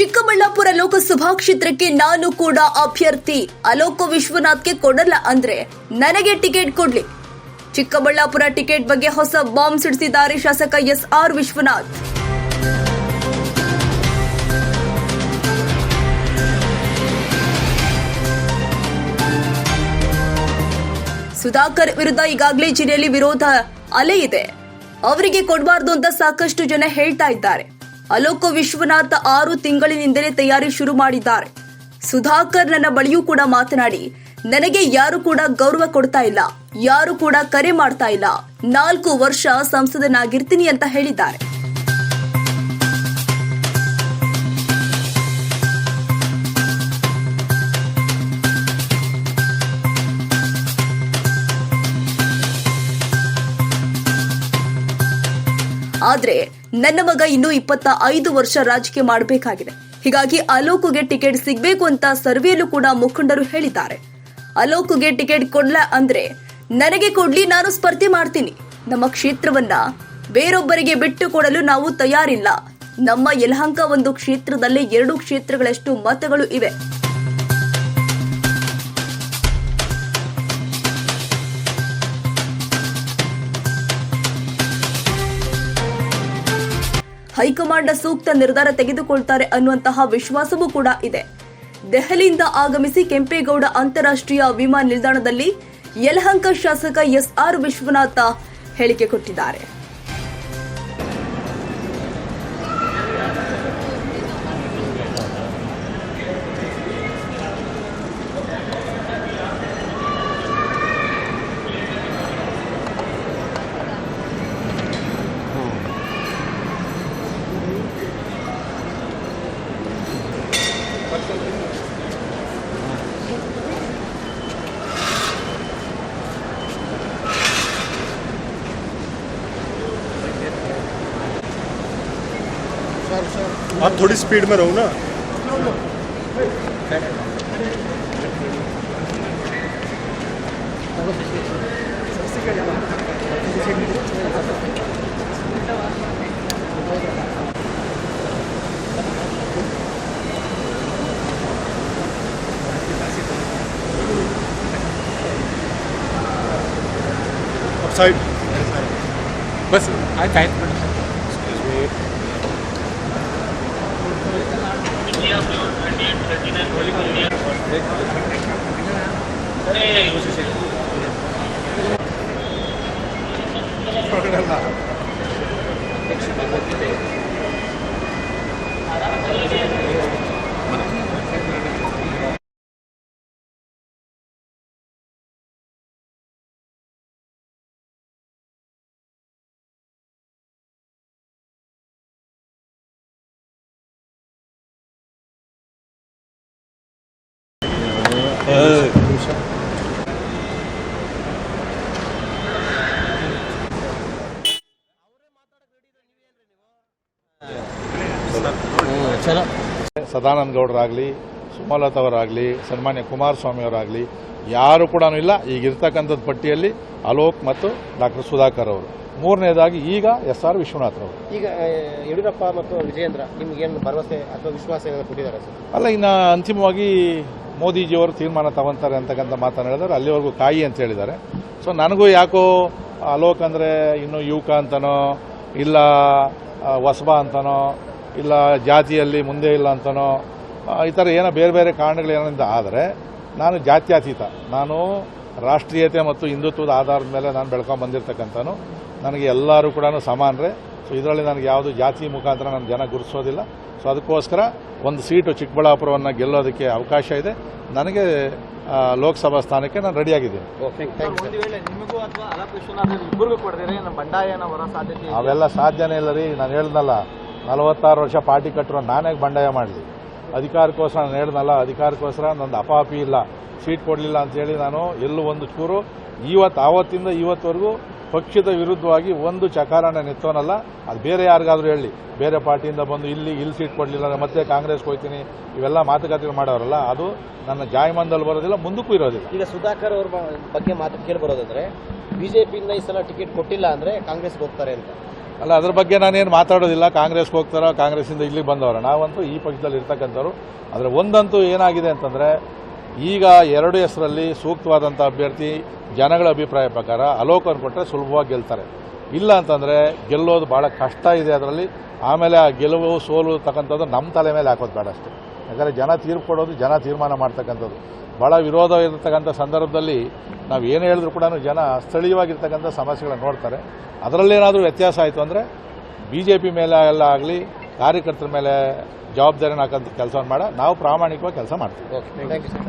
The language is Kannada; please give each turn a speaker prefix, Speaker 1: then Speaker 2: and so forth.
Speaker 1: ಚಿಕ್ಕಬಳ್ಳಾಪುರ ಲೋಕಸಭಾ ಕ್ಷೇತ್ರಕ್ಕೆ ನಾನು ಕೂಡ ಅಭ್ಯರ್ಥಿ. ಅಲೋಕ ವಿಶ್ವನಾಥ್ಗೆ ಕೊಡಲ್ಲ ಅಂದ್ರೆ ನನಗೆ ಟಿಕೆಟ್ ಕೊಡ್ಲಿ. ಚಿಕ್ಕಬಳ್ಳಾಪುರ ಟಿಕೆಟ್ ಬಗ್ಗೆ ಹೊಸ ಬಾಂಬ್ ಸಿಡಿಸಿದ್ದಾರೆ ಶಾಸಕ ಎಸ್ ಆರ್ ವಿಶ್ವನಾಥ್. ಸುಧಾಕರ್ ವಿರುದ್ಧ ಈಗಾಗಲೇ ಜಿಲ್ಲೆಯಲ್ಲಿ ವಿರೋಧ ಅಲೆ ಇದೆ. ಅವರಿಗೆ ಕೊಡಬಾರ್ದು ಅಂತ ಸಾಕಷ್ಟು ಜನ ಹೇಳ್ತಾ ಇದ್ದಾರೆ. ಅಲೋಕ ವಿಶ್ವನಾಥ್ ಆರು ತಿಂಗಳಿನಿಂದಲೇ ತಯಾರಿ ಶುರು ಮಾಡಿದ್ದಾರೆ. ಸುಧಾಕರ್ ನನ್ನ ಬಳಿಯೂ ಕೂಡ ಮಾತನಾಡಿ, ನನಗೆ ಯಾರು ಕೂಡ ಗೌರವ ಕೊಡ್ತಾ ಇಲ್ಲ, ಯಾರು ಕೂಡ ಕರೆ ಮಾಡ್ತಾ ಇಲ್ಲ. ನಾಲ್ಕು ವರ್ಷ ಸಂಸದನಾಗಿರ್ತೀನಿ ಅಂತ ಹೇಳಿದ್ದಾರೆ. ಆದ್ರೆ ನನ್ನ ಮಗ ಇನ್ನೂ ಇಪ್ಪತ್ತ ಐದು ವರ್ಷ ರಾಜಕೀಯ ಮಾಡಬೇಕಾಗಿದೆ. ಹೀಗಾಗಿ ಅಲೋಕುಗೆ ಟಿಕೆಟ್ ಸಿಗಬೇಕು ಅಂತ ಸರ್ವೆಯಲ್ಲೂ ಕೂಡ ಮುಖಂಡರು ಹೇಳಿದ್ದಾರೆ. ಅಲೋಕುಗೆ ಟಿಕೆಟ್ ಕೊಡ್ಲ ಅಂದ್ರೆ, ನನಗೆ ಕೊಡ್ಲಿ, ನಾನು ಸ್ಪರ್ಧೆ ಮಾಡ್ತೀನಿ. ನಮ್ಮ ಕ್ಷೇತ್ರವನ್ನ ಬೇರೊಬ್ಬರಿಗೆ ಬಿಟ್ಟು ಕೊಡಲು ನಾವು ತಯಾರಿಲ್ಲ. ನಮ್ಮ ಯಲಹಂಕ ಒಂದು ಕ್ಷೇತ್ರದಲ್ಲಿ ಎರಡು ಕ್ಷೇತ್ರಗಳಷ್ಟು ಮತಗಳು ಇವೆ. ಹೈಕಮಾಂಡ್ ಸೂಕ್ತ ನಿರ್ಧಾರ ತೆಗೆದುಕೊಳ್ತಾರೆ ಅನ್ನುವಂತಹ ವಿಶ್ವಾಸವೂ ಕೂಡ ಇದೆ. ದೆಹಲಿಯಿಂದ ಆಗಮಿಸಿ ಕೆಂಪೇಗೌಡ ಅಂತಾರಾಷ್ಟ್ರೀಯ ವಿಮಾನ ನಿಲ್ದಾಣದಲ್ಲಿ ಯಲಹಂಕ ಶಾಸಕ ಎಸ್ ಆರ್ ವಿಶ್ವನಾಥ ಹೇಳಿಕೆ ಕೊಟ್ಟಿದ್ದಾರೆ.
Speaker 2: आप थोड़ी स्पीड में रहो ना। साइड।
Speaker 3: बस। 네. 네, 이거 주세요. 그러려나.
Speaker 4: ಸದಾನಂದ ಗೌಡರಾಗಲಿ ಸುಮಲತಾ ಅವರಾಗಲಿ ಸನ್ಮಾನ್ಯ ಕುಮಾರಸ್ವಾಮಿ ಅವರಾಗಲಿ ಯಾರು ಕೂಡ ಇಲ್ಲ. ಈಗ ಇರ್ತಕ್ಕಂಥದ್ದು ಪಟ್ಟಿಯಲ್ಲಿ ಅಲೋಕ್ ಮತ್ತು ಡಾಕ್ಟರ್ ಸುಧಾಕರ್ ಅವರು. ಮೂರನೇದಾಗಿ ಈಗ ಎಸ್ ಆರ್ ವಿಶ್ವನಾಥ್ ಅವರು.
Speaker 5: ಈಗ ಯಡಿಯೂರಪ್ಪ ಮತ್ತು ವಿಜಯೇಂದ್ರ ನಿಮ್ಗೇನು ಭರವಸೆ ಅಥವಾ ವಿಶ್ವಾಸ ಏನಾದ್ರು ಕೊಟ್ಟಿದ್ದಾರೆ ಸರ್?
Speaker 4: ಅಲ್ಲ ಇನ್ನು ಅಂತಿಮವಾಗಿ ಮೋದಿಜಿಯವರು ತೀರ್ಮಾನ ತಗೊಂತಾರೆ ಅಂತಕ್ಕಂಥ ಮಾತನಾಡಿದ್ರೆ ಅಲ್ಲಿವರೆಗೂ ಕಾಯಿ ಅಂತ ಹೇಳಿದ್ದಾರೆ. ಸೊ ನನಗೂ ಯಾಕೋ ಅಲೋಕ್ ಅಂದರೆ ಇನ್ನು ಯುವಕ ಅಂತನೋ ಇಲ್ಲ ವಸಬಾ ಹೊಸಬ ಅಂತನೋ ಇಲ್ಲ ಜಾತಿಯಲ್ಲಿ ಮುಂದೆ ಇಲ್ಲ ಅಂತನೋ ಈ ಥರ ಏನೋ ಬೇರೆ ಬೇರೆ ಕಾರಣಗಳು ಏನಂತ ಆದರೆ ನಾನು ಜಾತ್ಯತೀತ. ನಾನು ರಾಷ್ಟ್ರೀಯತೆ ಮತ್ತು ಹಿಂದುತ್ವದ ಆಧಾರದ ಮೇಲೆ ನಾನು ಬೆಳ್ಕೊಂಡು ಬಂದಿರತಕ್ಕಂಥನು ನನಗೆ ಎಲ್ಲರೂ ಕೂಡ ಸಮಾನರೇ. ಸೊ ಇದರಲ್ಲಿ ನನಗೆ ಯಾವುದು ಜಾತಿ ಮುಖಾಂತರ ನಾನು ಜನ ಗುರುತಿಸೋದಿಲ್ಲ. ಸೊ ಅದಕ್ಕೋಸ್ಕರ ಒಂದು ಸೀಟು ಚಿಕ್ಕಬಳ್ಳಾಪುರವನ್ನು ಗೆಲ್ಲೋದಕ್ಕೆ ಅವಕಾಶ ಇದೆ. ನನಗೆ ಲೋಕಸಭಾ ಸ್ಥಾನಕ್ಕೆ ನಾನು ರೆಡಿಯಾಗಿದ್ದೀನಿ. ಅವೆಲ್ಲ ಸಾಧ್ಯನೇ ಇಲ್ಲ ರೀ. ನಾನು ಹೇಳ್ದಲ್ಲ ನಲವತ್ತಾರು ವರ್ಷ ಪಾರ್ಟಿ ಕಟ್ಟರು ನಾನೇ ಬಂಡಾಯ ಮಾಡಲಿ. ಅಧಿಕಾರಕ್ಕೋಸ್ಕರ ನಾನು ಹೇಳ್ದಲ್ಲ ಅಧಿಕಾರಕ್ಕೋಸ್ಕರ ನಂದು ಅಪಾಪಿ ಇಲ್ಲ. ಸೀಟ್ ಕೊಡಲಿಲ್ಲ ಅಂತೇಳಿ ನಾನು ಎಲ್ಲೂ ಒಂದು ಚೂರು ಇವತ್ತು ಆವತ್ತಿಂದ ಇವತ್ತವರೆಗೂ ಪಕ್ಷದ ವಿರುದ್ಧವಾಗಿ ಒಂದು ಚಕಾರಣ ನೆತ್ತೋನಲ್ಲ ಅದು ಬೇರೆ ಯಾರಿಗಾದರೂ ಹೇಳಿ. ಬೇರೆ ಪಾರ್ಟಿಯಿಂದ ಬಂದು ಇಲ್ಲಿ ಇಲ್ಲಿ ಸೀಟ್ ಕೊಡಲಿಲ್ಲ ಮತ್ತೆ ಕಾಂಗ್ರೆಸ್ಗೆ ಹೋಗ್ತೀನಿ. ಇವೆಲ್ಲ ಮಾತುಕತೆ ಮಾಡೋರಲ್ಲ, ಅದು ನನ್ನ ಜಾಯಮಾನದಲ್ಲಿ ಬರೋದಿಲ್ಲ, ಮುಂದಕ್ಕೂ ಇರೋದಿಲ್ಲ.
Speaker 5: ಈಗ ಸುಧಾಕರ್ ಅವ್ರ ಬಗ್ಗೆ ಮಾತು ಕೇಳಿ ಬರೋದಂದ್ರೆ ಬಿಜೆಪಿಯಿಂದ ಈ ಸಲ ಟಿಕೆಟ್ ಕೊಟ್ಟಿಲ್ಲ ಅಂದರೆ ಕಾಂಗ್ರೆಸ್ಗೆ ಹೋಗ್ತಾರೆ ಅಂತ.
Speaker 4: ಅಲ್ಲ, ಅದ್ರ ಬಗ್ಗೆ ನಾನೇನು ಮಾತಾಡೋದಿಲ್ಲ. ಕಾಂಗ್ರೆಸ್ಗೆ ಹೋಗ್ತಾರೋ, ಕಾಂಗ್ರೆಸ್ಸಿಂದ ಇಲ್ಲಿಗೆ ಬಂದವರ. ನಾವಂತೂ ಈ ಪಕ್ಷದಲ್ಲಿ ಇರ್ತಕ್ಕಂಥವ್ರು. ಆದರೆ ಒಂದಂತೂ ಏನಾಗಿದೆ ಅಂತಂದರೆ, ಈಗ ಎರಡು ಹೆಸರಲ್ಲಿ ಸೂಕ್ತವಾದಂಥ ಅಭ್ಯರ್ಥಿ, ಜನಗಳ ಅಭಿಪ್ರಾಯ ಪ್ರಕಾರ ಅಲೋಕನ್ ಕೊಟ್ಟರೆ ಸುಲಭವಾಗಿ ಗೆಲ್ತಾರೆ. ಇಲ್ಲ ಅಂತಂದರೆ ಗೆಲ್ಲೋದು ಭಾಳ ಕಷ್ಟ ಇದೆ ಅದರಲ್ಲಿ. ಆಮೇಲೆ ಆ ಗೆಲುವು, ಸೋಲು ತಕ್ಕಂಥದ್ದು ನಮ್ಮ ತಲೆ ಮೇಲೆ ಹಾಕೋದು ಬೇಡ ಅಷ್ಟೇ. ಯಾಕಂದರೆ ಜನ ತೀರ್ಪು ಕೊಡೋದು, ಜನ ತೀರ್ಮಾನ ಮಾಡ್ತಕ್ಕಂಥದ್ದು. ಭಾಳ ವಿರೋಧ ಇರತಕ್ಕಂಥ ಸಂದರ್ಭದಲ್ಲಿ ನಾವು ಏನು ಹೇಳಿದ್ರು ಕೂಡ ಜನ ಸ್ಥಳೀಯವಾಗಿರ್ತಕ್ಕಂಥ ಸಮಸ್ಯೆಗಳನ್ನ ನೋಡ್ತಾರೆ. ಅದರಲ್ಲೇನಾದರೂ ವ್ಯತ್ಯಾಸ ಆಯಿತು ಅಂದರೆ ಬಿ ಜೆ ಪಿ ಮೇಲೆ ಎಲ್ಲ ಆಗಲಿ, ಕಾರ್ಯಕರ್ತರ ಮೇಲೆ ಜವಾಬ್ದಾರಿನ ಹಾಕೋಂಥ ಕೆಲಸವನ್ನು ಮಾಡ. ನಾವು ಪ್ರಾಮಾಣಿಕವಾಗಿ ಕೆಲಸ ಮಾಡ್ತೀವಿ.
Speaker 5: Thank you sir